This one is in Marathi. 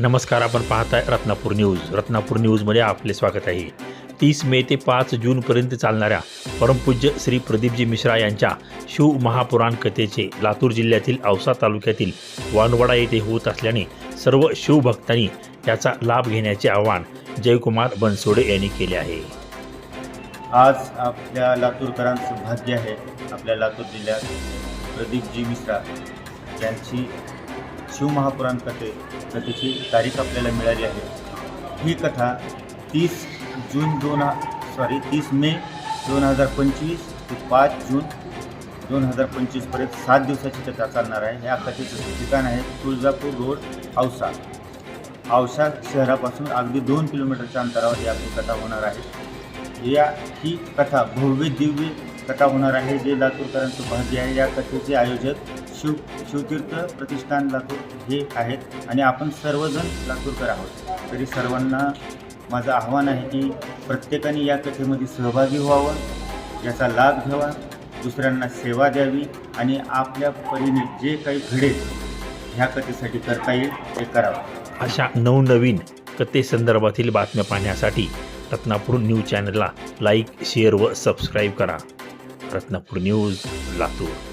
नमस्कार आपण पाहताय रत्नापूर न्यूज. रत्नापूर न्यूजमध्ये आपले स्वागत आहे. तीस मे ते पाच जूनपर्यंत चालणाऱ्या परमपूज्य श्री प्रदीपजी मिश्रा यांच्या शिव महापुराण कथेचे लातूर जिल्ह्यातील औसा तालुक्यातील वानवडा येथे होत असल्याने सर्व शिवभक्तांनी त्याचा लाभ घेण्याचे आवाहन जयकुमार बनसोडे यांनी केले आहे. आज आपल्या लातूरकरांचं भाग्य आहे आपल्या लातूर जिल्ह्यात प्रदीपजी मिश्रा यांची शिवमहापुराण कथे कथेची तारीख आपल्याला मिळाली आहे. ही कथा तीस जून दोन सॉरी तीस मे दोन हजार पंचवीस ते पाच जून दोन हजार पंचवीसपर्यंत सात दिवसाची कथा चालणार आहे. या कथेचं ठिकाण आहे तुळजापूर रोड औसा. औसा शहरापासून अगदी दोन किलोमीटरच्या अंतरावर ही आपली कथा होणार आहे. या ही कथा भव्य दिव्य कथा होणार आहे जे लातूरकरांचं भाग्य आहे. या कथेचे आयोजक शिव शिवतीर्थ प्रतिष्ठान लातूर हे आहेत आणि आपण सर्वजण लातूरकर आहोत. तरी सर्वांना माझं आव्हान आहे की प्रत्येकाने या कथेमध्ये सहभागी व्हावं याचा लाभ घ्यावा दुसऱ्यांना सेवा द्यावी आणि आपल्या परीने जे काही घडेल ह्या कथेसाठी करता येईल ते करावं. अशा नवनवीन कथेसंदर्भातील बातम्या पाहण्यासाठी रत्नापूर न्यूज चॅनलला लाईक शेअर व सबस्क्राईब करा. रत्नापूर न्यूज लातूर.